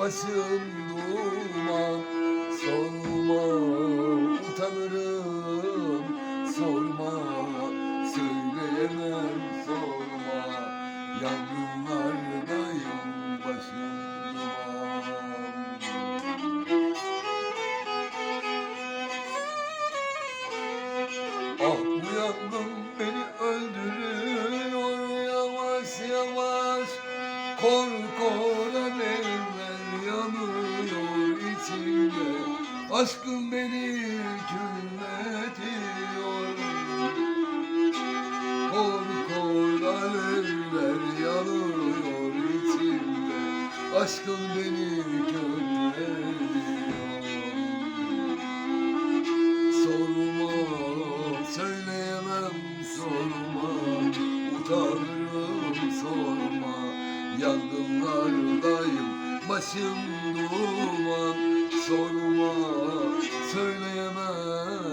başım duman Sorma utanırım. Sorma söyleyemem sorma. Yangınlardayım başım duman Ah bu yangın beni öldürüyor yavaş yavaş Kor Aşkın beni kirletiyor Kor kor alevler yanıyor içimde. Aşkın beni kirletiyor Sorma, söyleyemem sorma. Utanırım sorma. Yangınlardayım, başım duman Oh.